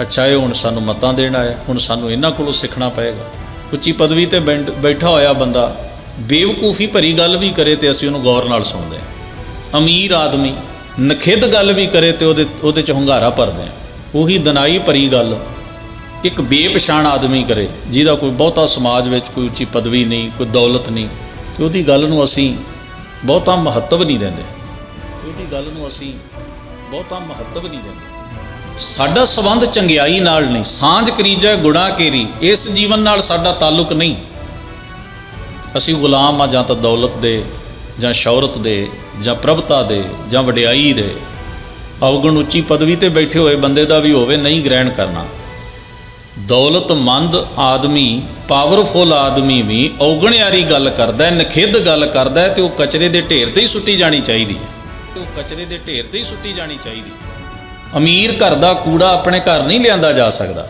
ਅੱਛਾ, ਇਹ ਹੁਣ ਸਾਨੂੰ ਮਤਾਂ ਦੇਣ ਆਇਆ, ਹੁਣ ਸਾਨੂੰ ਇਹਨਾਂ ਕੋਲੋਂ ਸਿੱਖਣਾ ਪਏਗਾ। ਉੱਚੀ ਪਦਵੀ ਤੇ ਬੈਠ- ਬੈਠਾ ਹੋਇਆ ਬੰਦਾ ਬੇਵਕੂਫੀ ਭਰੀ ਗੱਲ ਵੀ ਕਰੇ ਤੇ ਅਸੀਂ ਉਹਨੂੰ ਗੌਰ ਨਾਲ ਸੁਣਦੇ ਹਾਂ। ਅਮੀਰ ਆਦਮੀ ਨਖਿੱਧ ਗੱਲ ਵੀ ਕਰੇ ਤੇ ਉਹਦੇ ਉਹਦੇ ਚ ਹੰਗਾਰਾ ਭਰਦੇ ਹਾਂ। ਉਹੀ ਦਨਾਈ ਭਰੀ ਗੱਲ ਇੱਕ ਬੇਪਛਾਣ ਆਦਮੀ ਕਰੇ, ਜਿਹਦਾ ਕੋਈ ਬਹੁਤਾ ਸਮਾਜ ਵਿੱਚ ਕੋਈ ਉੱਚੀ ਪਦਵੀ ਨਹੀਂ, ਕੋਈ ਦੌਲਤ ਨਹੀਂ, ਤੇ ਉਹਦੀ ਗੱਲ ਨੂੰ ਅਸੀਂ ਬਹੁਤਾ ਮਹੱਤਵ ਨਹੀਂ ਦਿੰਦੇ। ਤੇ ਉਹਦੀ ਗੱਲ ਨੂੰ ਅਸੀਂ ਬਹੁਤਾ ਮਹੱਤਵ ਨਹੀਂ ਦਿੰਦੇ। ਸਾਡਾ ਸਬੰਧ ਚੰਗਿਆਈ ਨਾਲ ਨਹੀਂ। ਸਾਂਝ ਕਰੀਜੈ ਗੁਣਾ ਕੇਰੀ। ਇਸ ਜੀਵਨ ਨਾਲ ਸਾਡਾ ਤਾਲੁਕ ਨਹੀਂ। ਅਸੀਂ ਗੁਲਾਮ ਆ ਜਾਂ ਤਾਂ ਦੌਲਤ ਦੇ, ਜਾਂ ਸ਼ੌਹਰਤ ਦੇ, ਜਾਂ ਪ੍ਰਭਤਾ ਦੇ, ਜਾਂ ਵਡਿਆਈ ਦੇ। ਅਵਗੁਣ ਉੱਚੀ ਪਦਵੀ ਤੇ ਬੈਠੇ ਹੋਏ ਬੰਦੇ ਦਾ ਵੀ ਹੋਵੇ ਨਹੀਂ ਗ੍ਰਹਿਣ ਕਰਨਾ। ਦੌਲਤਮੰਦ ਆਦਮੀ ਪਾਵਰਫੁਲ ਆਦਮੀ ਵੀ ਔਗਣਿਆਰੀ ਗੱਲ ਕਰਦਾ ਹੈ, ਨਖਿੱਧ ਗੱਲ ਕਰਦਾ ਹੈ ਤੇ ਉਹ ਕਚਰੇ ਦੇ ਢੇਰ ਤੇ ਹੀ ਸੁੱਟੀ ਜਾਣੀ ਚਾਹੀਦੀ ਹੈ। ਉਹ ਕਚਰੇ ਦੇ ਢੇਰ ਤੇ ਹੀ ਸੁੱਟੀ ਜਾਣੀ ਚਾਹੀਦੀ ਅਮੀਰ ਘਰ ਦਾ ਕੂੜਾ ਆਪਣੇ ਘਰ ਨਹੀਂ ਲਿਆਂਦਾ ਜਾ ਸਕਦਾ।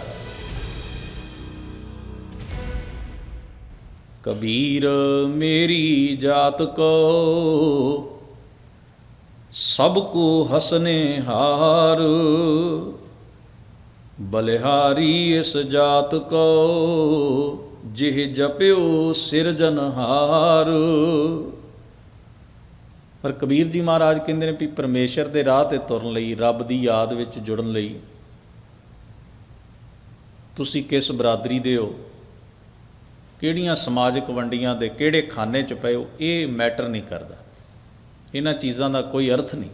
ਕਬੀਰ, ਮੇਰੀ ਜਾਤ ਕੋ, ਸਭ ਕੋ ਹਸਨੇ ਹਾਰ। ਬਲਿਹਾਰੀ ਇਸ ਜਾਤ ਕੋ, ਜਿਹ ਜਪਿਓ ਸਿਰਜਨਹਾਰ। ਪਰ ਕਬੀਰ ਜੀ ਮਹਾਰਾਜ ਕਹਿੰਦੇ ਨੇ ਵੀ ਪਰਮੇਸ਼ਰ ਦੇ ਰਾਹ ਤੇ ਤੁਰਨ ਲਈ, ਰੱਬ ਦੀ ਯਾਦ ਵਿੱਚ ਜੁੜਨ ਲਈ ਤੁਸੀਂ ਕਿਸ ਬਰਾਦਰੀ ਦੇ ਹੋ? ਕਿਹੜੀਆਂ ਸਮਾਜਿਕ ਵੰਡੀਆਂ ਦੇ ਕਿਹੜੇ ਖਾਨੇ 'ਚ ਪਏ ਹੋ? ਇਹ ਮੈਟਰ ਨਹੀਂ ਕਰਦਾ। ਇਹਨਾਂ ਚੀਜ਼ਾਂ ਦਾ ਕੋਈ ਅਰਥ ਨਹੀਂ।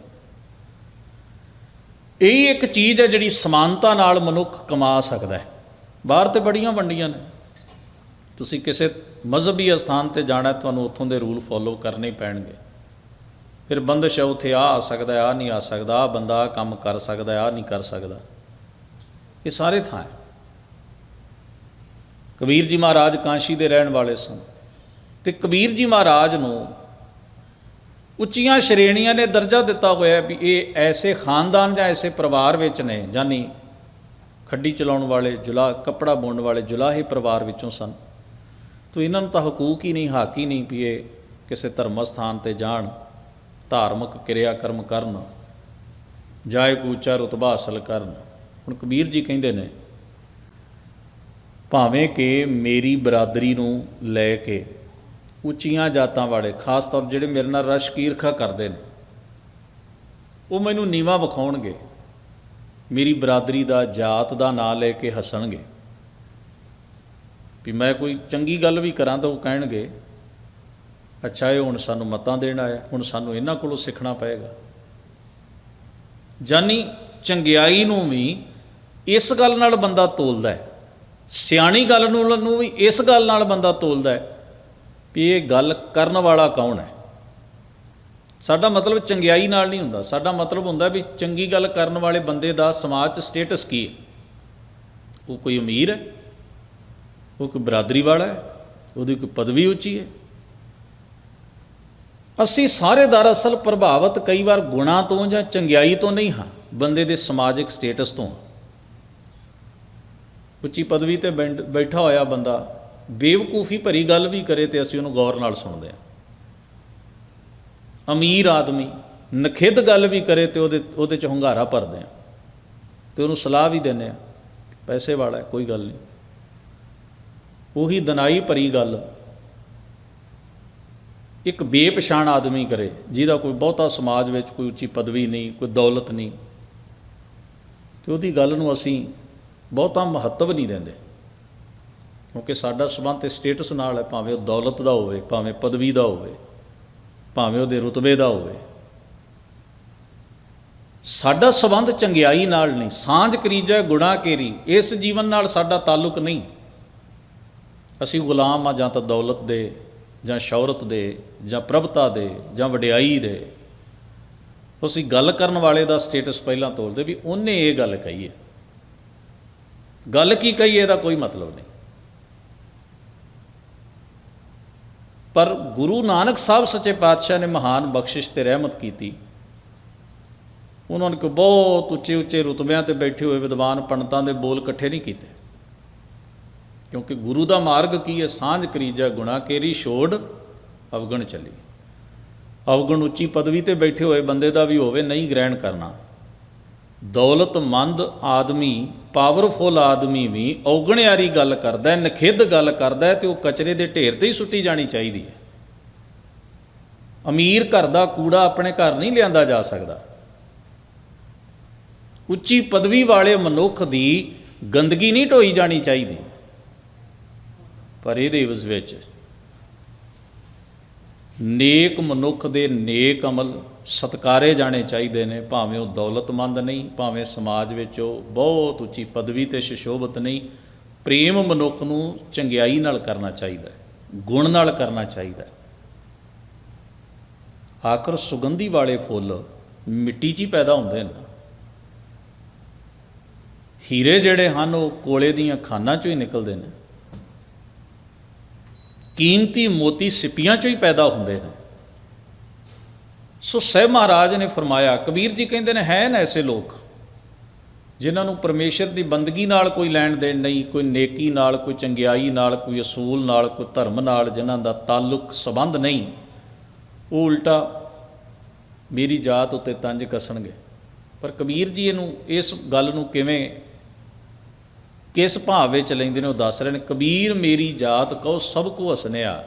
ਇਹ ਇੱਕ ਚੀਜ਼ ਹੈ ਜਿਹੜੀ ਸਮਾਨਤਾ ਨਾਲ ਮਨੁੱਖ ਕਮਾ ਸਕਦਾ ਹੈ। ਬਾਹਰ ਤੇ ਬੜੀਆਂ ਵੰਡੀਆਂ ਨੇ। ਤੁਸੀਂ ਕਿਸੇ ਮਜ਼ਹਬੀ ਅਸਥਾਨ ਤੇ ਜਾਣਾ ਤੁਹਾਨੂੰ ਉੱਥੋਂ ਦੇ ਰੂਲ ਫੋਲੋ ਕਰਨੇ ਪੈਣਗੇ। ਫਿਰ ਬੰਦਸ਼ ਹੈ ਉੱਥੇ ਆ ਆ ਸਕਦਾ, ਆ ਨਹੀਂ ਆ ਸਕਦਾ ਆ ਬੰਦਾ ਆਹ ਕੰਮ ਕਰ ਸਕਦਾ ਆ ਨਹੀਂ ਕਰ ਸਕਦਾ। ਇਹ ਸਾਰੇ ਥਾਂ ਹੈ। ਕਬੀਰ ਜੀ ਮਹਾਰਾਜ ਕਾਂਸ਼ੀ ਦੇ ਰਹਿਣ ਵਾਲੇ ਸਨ। ਤੇ ਕਬੀਰ ਜੀ ਮਹਾਰਾਜ ਨੂੰ ਉੱਚੀਆਂ ਸ਼੍ਰੇਣੀਆਂ ਨੇ ਦਰਜਾ ਦਿੱਤਾ ਹੋਇਆ ਵੀ ਇਹ ਐਸੇ ਖਾਨਦਾਨ ਜਾਂ ਐਸੇ ਪਰਿਵਾਰ ਵਿੱਚ ਨੇ ਜਾਨੀ ਖੱਡੀ ਚਲਾਉਣ ਵਾਲੇ ਜੁਲਾ, ਕੱਪੜਾ ਬੁਣਨ ਵਾਲੇ ਜੁਲਾਹੇ ਪਰਿਵਾਰ ਵਿੱਚੋਂ ਸਨ। ਤੋ ਇਹਨਾਂ ਨੂੰ ਤਾਂ ਹਕੂਕ ਹੀ ਨਹੀਂ, ਹੱਕ ਹੀ ਨਹੀਂ ਵੀ ਇਹ ਕਿਸੇ ਧਰਮ ਸਥਾਨ ਤੇ ਜਾਣ। ਧਾਰਮਿਕ ਕਿਰਿਆ ਕਰਮ ਕਰਨ ਜਾਏ ਕੋ ਉੱਚਾ ਰੁਤਬਾ ਹਾਸਲ ਕਰਨ। ਹੁਣ ਕਬੀਰ ਜੀ ਕਹਿੰਦੇ ਨੇ, ਭਾਵੇਂ ਕਿ ਮੇਰੀ ਬਰਾਦਰੀ ਨੂੰ ਲੈ ਕੇ ਉੱਚੀਆਂ ਜਾਤਾਂ ਵਾਲੇ, ਖਾਸ ਤੌਰ ਜਿਹੜੇ ਮੇਰੇ ਨਾਲ ਰਸ਼ਕ ਈਰਖਾ ਕਰਦੇ ਨੇ, ਉਹ ਮੈਨੂੰ ਨੀਵਾ ਵਿਖਾਉਣਗੇ। ਮੇਰੀ ਬਰਾਦਰੀ ਦਾ ਜਾਤ ਦਾ ਨਾਂ ਲੈ ਕੇ ਹੱਸਣਗੇ। ਵੀ ਮੈਂ ਕੋਈ ਚੰਗੀ ਗੱਲ ਵੀ ਕਰਾਂ ਤਾਂ ਉਹ ਕਹਿਣਗੇ ਅੱਛਾ ਇਹ ਹੁਣ ਸਾਨੂੰ ਮਤਾਂ ਦੇਣ ਆਇਆ, ਹੁਣ ਸਾਨੂੰ ਇਹਨਾਂ ਕੋਲੋਂ ਸਿੱਖਣਾ ਪਏਗਾ। ਜਾਨੀ ਚੰਗਿਆਈ ਨੂੰ ਵੀ ਇਸ ਗੱਲ ਨਾਲ ਬੰਦਾ ਤੋਲਦਾ ਹੈ, ਸਿਆਣੀ ਗੱਲ ਨੂੰ ਵੀ ਇਸ ਗੱਲ ਨਾਲ ਬੰਦਾ ਤੋਲਦਾ ਹੈ ਵੀ ਇਹ ਗੱਲ ਕਰਨ ਵਾਲਾ ਕੌਣ ਹੈ। ਸਾਡਾ ਮਤਲਬ ਚੰਗਿਆਈ ਨਾਲ ਨਹੀਂ ਹੁੰਦਾ, ਸਾਡਾ ਮਤਲਬ ਹੁੰਦਾ ਵੀ ਚੰਗੀ ਗੱਲ ਕਰਨ ਵਾਲੇ ਬੰਦੇ ਦਾ ਸਮਾਜ 'ਚ ਸਟੇਟਸ ਕੀ ਹੈ। ਉਹ ਕੋਈ ਅਮੀਰ ਹੈ, ਉਹ ਕੋਈ ਬਰਾਦਰੀ ਵਾਲਾ ਹੈ, ਉਹਦੀ ਕੋਈ ਪਦਵੀ ਉੱਚੀ ਹੈ ਅਸੀਂ ਸਾਰੇ ਦਰਅਸਲ ਪ੍ਰਭਾਵਿਤ ਕਈ ਵਾਰ ਗੁਣਾ ਤੋਂ ਜਾਂ ਚੰਗਿਆਈ ਤੋਂ ਨਹੀਂ ਹਾਂ, ਬੰਦੇ ਦੇ ਸਮਾਜਿਕ ਸਟੇਟਸ ਤੋਂ ਉੱਚੀ ਪਦਵੀ ਤੇ ਬੈਠ- ਬੈਠਾ ਹੋਇਆ ਬੰਦਾ ਬੇਵਕੂਫੀ ਭਰੀ ਗੱਲ ਵੀ ਕਰੇ ਤੇ ਅਸੀਂ ਉਹਨੂੰ ਗੌਰ ਨਾਲ ਸੁਣਦੇ ਹਾਂ। ਅਮੀਰ ਆਦਮੀ ਨਖਿੱਧ ਗੱਲ ਵੀ ਕਰੇ ਤੇ ਉਹਦੇ ਉਹਦੇ ਚ ਹੰਗਾਰਾ ਭਰਦੇ ਹਾਂ। ਤੇ ਉਹਨੂੰ ਸਲਾਹ ਵੀ ਦਿੰਦੇ ਹਾਂ, ਪੈਸੇ ਵਾਲਾ ਕੋਈ ਗੱਲ ਨਹੀਂ। ਉਹੀ ਦਨਾਈ ਭਰੀ ਗੱਲ ਇੱਕ ਬੇਪਛਾਣ ਆਦਮੀ ਕਰੇ, ਜਿਹਦਾ ਕੋਈ ਬਹੁਤਾ ਸਮਾਜ ਵਿੱਚ ਕੋਈ ਉੱਚੀ ਪਦਵੀ ਨਹੀਂ, ਕੋਈ ਦੌਲਤ ਨਹੀਂ। ਤੇ ਉਹਦੀ ਗੱਲ ਨੂੰ ਅਸੀਂ ਬਹੁਤਾ ਮਹੱਤਵ ਨਹੀਂ ਦਿੰਦੇ। ਕਿਉਂਕਿ ਸਾਡਾ ਸਬੰਧ ਸਟੇਟਸ ਨਾਲ ਹੈ, ਭਾਵੇਂ ਉਹ ਦੌਲਤ ਦਾ ਹੋਵੇ, ਭਾਵੇਂ ਪਦਵੀ ਦਾ ਹੋਵੇ, ਭਾਵੇਂ ਉਹਦੇ ਰੁਤਬੇ ਦਾ ਹੋਵੇ। ਸਾਡਾ ਸਬੰਧ ਚੰਗਿਆਈ ਨਾਲ ਨਹੀਂ, ਸਾਂਝ ਕਰੀਜੈ ਗੁਣਾ ਕੇਰੀ, ਇਸ ਜੀਵਨ ਨਾਲ ਸਾਡਾ ਤਾਲੁਕ ਨਹੀਂ। ਅਸੀਂ ਗੁਲਾਮ ਆ ਜਾਂ ਤਾਂ ਦੌਲਤ ਦੇ ਜਾਂ ਸ਼ੌਹਰਤ ਦੇ। ਜਾਂ ਪ੍ਰਭਤਾ ਦੇ ਜਾਂ ਵਡਿਆਈ ਦੇ। ਅਸੀਂ ਗੱਲ ਕਰਨ ਵਾਲੇ ਦਾ ਸਟੇਟਸ ਪਹਿਲਾਂ ਤੋਲਦੇ ਵੀ ਉਹਨੇ ਇਹ ਗੱਲ ਕਹੀ ਹੈ। ਗੱਲ ਕੀ ਕਹੀ ਇਹਦਾ ਕੋਈ ਮਤਲਬ ਨਹੀਂ। ਪਰ ਗੁਰੂ ਨਾਨਕ ਸਾਹਿਬ ਸੱਚੇ ਪਾਤਸ਼ਾਹ ਨੇ ਮਹਾਨ ਬਖਸ਼ਿਸ਼ ਤੇ ਰਹਿਮਤ ਕੀਤੀ। ਉਹਨਾਂ ਨੇ ਕੋਈ ਬਹੁਤ ਉੱਚੇ ਉੱਚੇ ਰੁਤਬਿਆਂ ਤੇ ਬੈਠੇ ਹੋਏ ਵਿਦਵਾਨ ਪੰਡਤਾਂ ਦੇ ਬੋਲ ਇਕੱਠੇ ਨਹੀਂ ਕੀਤੇ। ਕਿਉਂਕਿ ਗੁਰੂ ਦਾ ਮਾਰਗ ਕੀ ਹੈ? ਸਾਂਝ ਕਰੀਜਾ ਗੁਣਾ ਕੇਰੀ ਛੋੜ ਅਵਗਣ ਚੱਲੀ। ਅਵਗਣ ਉੱਚੀ ਪਦਵੀ ਤੇ ਬੈਠੇ ਹੋਏ ਬੰਦੇ ਦਾ ਵੀ ਹੋਵੇ ਨਹੀਂ ਗ੍ਰਹਿਣ ਕਰਨਾ। ਦੌਲਤਮੰਦ ਆਦਮੀ ਪਾਵਰਫੁਲ ਆਦਮੀ ਵੀ ਔਗਣਿਆਰੀ ਗੱਲ ਕਰਦਾ ਹੈ, ਨਖਿੱਧ ਗੱਲ ਕਰਦਾ ਹੈ ਤੇ ਉਹ ਕਚਰੇ ਦੇ ਢੇਰ ਤੇ ਹੀ ਸੁੱਟੀ ਜਾਣੀ ਚਾਹੀਦੀ ਹੈ। ਅਮੀਰ ਘਰ ਦਾ ਕੂੜਾ ਆਪਣੇ ਘਰ ਨਹੀਂ ਲਿਆਂਦਾ ਜਾ ਸਕਦਾ। ਉੱਚੀ ਪਦਵੀ ਵਾਲੇ ਮਨੁੱਖ ਦੀ ਗੰਦਗੀ ਨਹੀਂ ਢੋਈ ਜਾਣੀ ਚਾਹੀਦੀ। ਪਰ ਇਹਦੇ ਉਸ ਵਿੱਚ ਨੇਕ ਮਨੁੱਖ ਦੇ ਨੇਕ ਅਮਲ ਸਤਕਾਰੇ ਜਾਣੇ ਚਾਹੀਦੇ ਨੇ, ਭਾਵੇਂ ਉਹ ਦੌਲਤਮੰਦ ਨਹੀਂ, ਭਾਵੇਂ ਸਮਾਜ ਵਿੱਚ ਉਹ ਬਹੁਤ ਉੱਚੀ ਪਦਵੀ ਤੇ ਸ਼ਸ਼ੋਭਤ ਨਹੀਂ, ਪ੍ਰੇਮ ਮਨੁੱਖ ਨੂੰ ਚੰਗਿਆਈ ਨਾਲ ਕਰਨਾ ਚਾਹੀਦਾ ਹੈ, ਗੁਣ ਨਾਲ ਕਰਨਾ ਚਾਹੀਦਾ ਹੈ। ਆਖਰ ਸੁਗੰਧੀ ਵਾਲੇ ਫੁੱਲ ਮਿੱਟੀ 'ਚ ਹੀ ਪੈਦਾ ਹੁੰਦੇ ਨੇ ਹੀਰੇ ਜਿਹੜੇ ਹਨ, ਉਹ ਕੋਲੇ ਦੀਆਂ ਖਾਨਾਂ 'ਚੋਂ ਹੀ ਨਿਕਲਦੇ ਨੇ। ਕੀਮਤੀ ਮੋਤੀ ਸਿੱਪੀਆਂ 'ਚੋਂ ਹੀ ਪੈਦਾ ਹੁੰਦੇ ਨੇ। ਸੋ ਸਹਿ ਮਹਾਰਾਜ ਨੇ ਫਰਮਾਇਆ, ਕਬੀਰ ਜੀ ਕਹਿੰਦੇ ਨੇ ਹੈ ਨਾ ਐਸੇ ਲੋਕ ਜਿਨ੍ਹਾਂ ਨੂੰ ਪਰਮੇਸ਼ਰ ਦੀ ਬੰਦਗੀ ਨਾਲ ਕੋਈ ਲੈਣ ਦੇਣ ਨਹੀਂ, ਕੋਈ ਨੇਕੀ ਨਾਲ, ਕੋਈ ਚੰਗਿਆਈ ਨਾਲ, ਕੋਈ ਅਸੂਲ ਨਾਲ, ਕੋਈ ਧਰਮ ਨਾਲ ਜਿਨ੍ਹਾਂ ਦਾ ਤਾਲੁਕ ਸਬੰਧ ਨਹੀਂ, ਉਹ ਉਲਟਾ ਮੇਰੀ ਜਾਤ ਉੱਤੇ ਤੰਜ ਕੱਸਣਗੇ। ਪਰ ਕਬੀਰ ਜੀ ਇਹਨੂੰ, ਇਸ ਗੱਲ ਨੂੰ ਕਿਵੇਂ ਕਿਸ ਭਾਵ ਵਿੱਚ ਲੈਂਦੇ ਨੇ ਉਹ ਦੱਸ ਰਹੇ ਨੇ, ਕਬੀਰ ਮੇਰੀ ਜਾਤ ਕਹੋ ਸਭ ਕੋ ਹਸਨਿਆ।